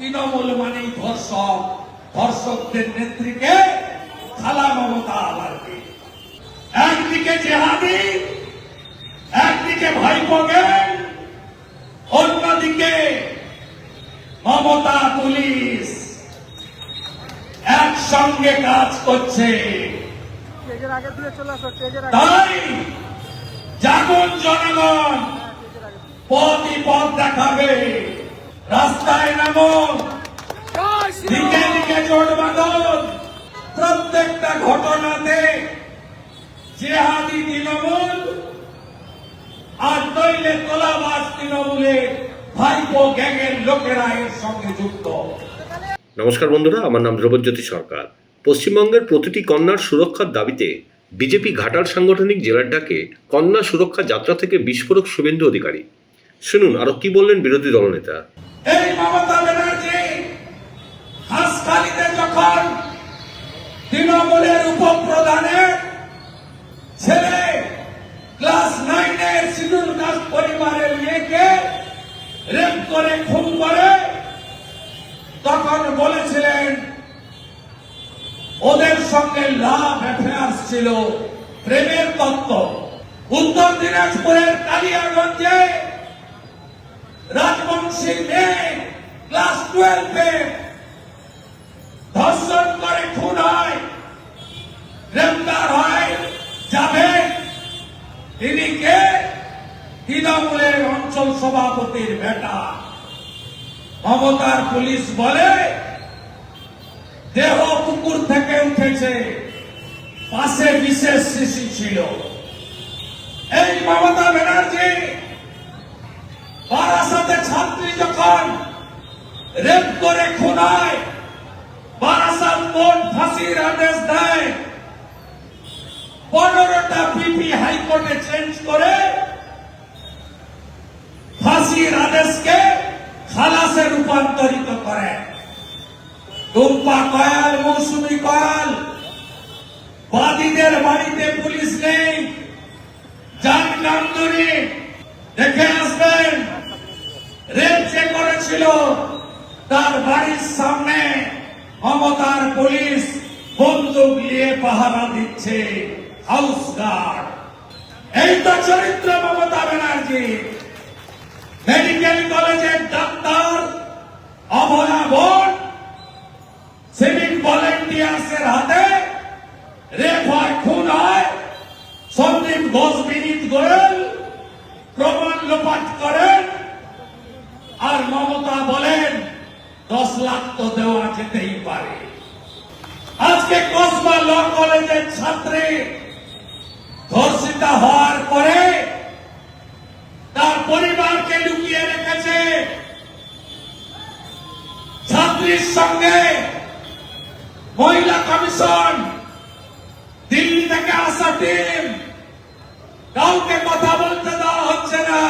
তৃণমূল মানেই ধর্ষক। ধর্ষকদের নেত্রীকে খালা মমতা আবারকে একদিকে জেহাদি একদিকে ভাইপো গ্যাং অন্যদিকে মমতা পুলিশ। একসঙ্গে কাজ করছে। তাই জাগুন জনগণ পথই পথ দেখাবে। রাস্তায় নামুন দিকে দিকে জোট বাঁধন প্রত্যেকটা ঘটনাতে জেহাদি তৃণমূল আর নইলে তোলাবাস তৃণমূলে ভাইপো গ্যাংয়ের লোকেরা এর সঙ্গে যুক্ত। নমস্কার বন্ধুরা আমার নাম ধ্রুবজ্যোতি সরকার। পশ্চিমবঙ্গের প্রতিটি কন্যার সুরক্ষার দাবিতে বিজেপি ঘাটাল সাংগঠনিক জেলার ডাকে কন্যা সুরক্ষা যাত্রা থেকে বিস্ফোরক শুভেন্দু অধিকারী। শুনুন আরও কি বললেন বিরোধী দলনেতা? এই মমতা ব্যানার্জি, হাসখালিতে যখন তৃণমূলের উপপ্রধানের ছেলে ক্লাস নাইনের শিডিউল কাস্ট পরিবারের মেয়েকে রেপ করে, খুন করে, তখন বলেছিলেন, ওদের সঙ্গে লাভ অ্যাফেয়ার্স ছিল, প্রেমের তত্ত্ব। উত্তর দিনাজপুরের কালিয়াগঞ্জে রাজবংশী মেয়ে ক্লাস টুয়েলভে ধর্ষণ করে খুন হয়, গ্রেপ্তার হয়, যাবে। তিনি কে? তৃণমূলের অঞ্চল সভাপতির বেটা। মমতার পুলিশ বলে, দেহ পুকুর থেকে উঠেছে, পাশে বিশেষ শিশু ছিল। এই মমতা ব্যানার্জি বারাসাতে ছাত্রী যখন রেপ করে খুনায়, বারাসাত কোর্ট ফাঁসির আদেশ দেয়, পনেরোটা পিপি হাইকোর্টে চেঞ্জ করে ফাঁসির আদেশকে খালাসে রূপান্তরিত করে। টুম্পা কয়াল, মৌসুমী কয়াল, বাদীদের বাড়িতে পুলিশ নেই, যান কামদুরি দেখে আসবেন রেপ করেছিল, তার বাড়ির সামনে মমতার পুলিশ বন্দুক নিয়ে পাহারা দিচ্ছে হাউস গার্ড। এই তো চরিত্র মমতা ব্যানার্জি। মেডিকেল কলেজের ডাক্তার অভয়া ভোট সিভিক ভলেন্টিয়ার্সের হাতে রেপ হয় খুন হয়, সন্দীপ ঘোষ বিনীত গোয়েল, প্রমাণ লোপাট করেন আর মমতা বলেন, দশ লাখ তো দেওয়া যেতেই পারে। আজকে কসবা ল কলেজের ছাত্রী ধর্ষিতা হওয়ার পরে তার পরিবারকে লুকিয়ে রেখেছে। ছাত্রীর সঙ্গে মহিলা কমিশন, দিল্লি থেকে আসা টিম, কাউকে কথা বলতে দেওয়া হচ্ছে না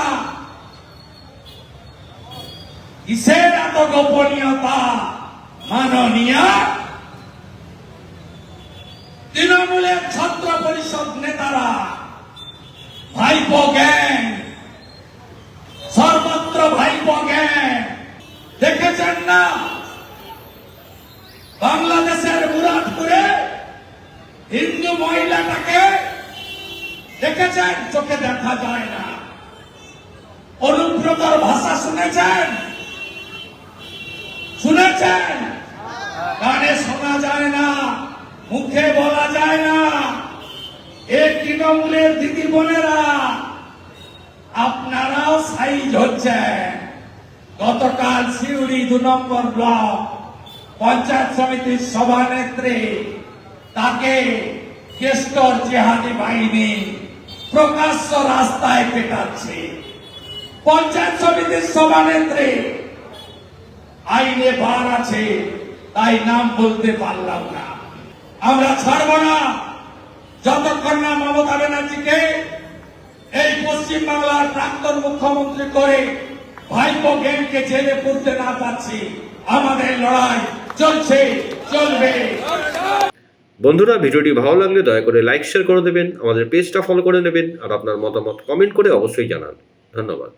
কিসের এত গোপনীয়তা মাননীয়। তৃণমূলের ছাত্র পরিষদ নেতারা, ভাইপো গ্যাং, সর্বত্র ভাইপো গ্যাং, দেখেছেন না? বাংলাদেশের মুরাদপুরে হিন্দু মহিলাটাকে দেখেছেন? চোখে দেখা যায় না। অনুব্রতর ভাষা শুনেছেন? শুনেছেন? কানে শোনা যায় না, মুখে বলা যায় না। এ তৃণমূলের দিদি বোনেরা, আপনারাও সাইজ হচ্ছেন। গতকাল সিউড়ি দু নম্বর ব্লক পঞ্চায়েত সমিতির সভানেত্রী, তাকে কেষ্টর জেহাদি বাহিনী প্রকাশ্য রাস্তায় পেটাচ্ছে। পঞ্চায়েত সমিতির সভানেত্রী আইনে বার আছে, তাই নাম বলতে পারলাম না। আমরা ছাড়ব না। যতক্ষণ না মমতা ব্যানার্জিকে এই পশ্চিম বাংলার প্রাক্তন মুখ্যমন্ত্রী করে ভাইপো গেমকে জেলে পড়তে না পারছি, আমাদের লড়াই চলছে, চলবে। বন্ধুরা, ভিডিওটি ভালো লাগলে দয়া করে লাইক শেয়ার করে দেবেন, আমাদের পেজটা ফলো করে নেবেন, আর আপনার মতামত কমেন্ট করে অবশ্যই জানান। ধন্যবাদ।